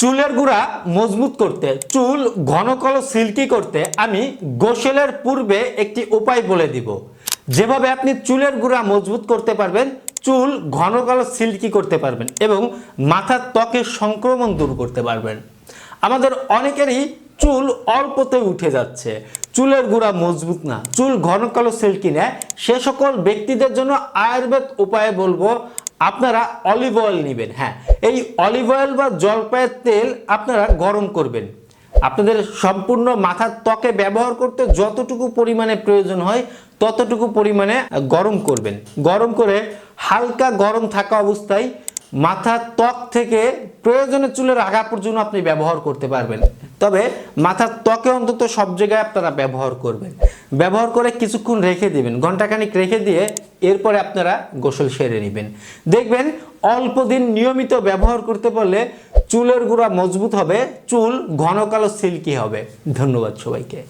চুলের গুঁড়া মজবুত করতে, চুল ঘন কালো সিল্কি করতে আমি গোসলের পূর্বে একটি উপায় বলে দিব। যেভাবে আপনি চুলের গুঁড়া মজবুত করতে পারবেন, চুল ঘন কালো সিল্কি করতে পারবেন এবং মাথার ত্বকের সংক্রমণ দূর করতে পারবেন। আমাদের অনেকেরই চুল অল্পতে উঠে যাচ্ছে। চুলের গুঁড়া মজবুত না, চুল ঘন কালো সিল্কি নেয়। সে সকল ব্যক্তিদের জন্য আয়ুর্বেদ উপায়ে বলব আপনারা অলিভ অয়েল নেবেন হ্যাঁ। এই অলিভ অয়েল বা জলপাইয়ের তেল আপনারা গরম করবেন। আপনাদের সম্পূর্ণ মাথার ত্বকে ব্যবহার করতে যতটুকু পরিমাণে প্রয়োজন হয়, ততটুকু পরিমাণে গরম করবেন। গরম করে হালকা গরম থাকা অবস্থায় মাথার ত্বক থেকে প্রয়োজনে চুলের আগা পর্যন্ত আপনি ব্যবহার করতে পারবেন। তবে মাথার ত্বকে অন্তত সব জায়গায় আপনারা ব্যবহার করবেন। ব্যবহার করে কিছুক্ষণ রেখে দিবেন, ঘন্টাখানিক রেখে দিয়ে এরপরে আপনারা গোসল সেরে নেবেন। দেখবেন অল্প দিন নিয়মিত ব্যবহার করতে পারলে চুলের গুঁড়া মজবুত হবে, চুল ঘন কালো সিল্কি হবে। ধন্যবাদ সবাইকে।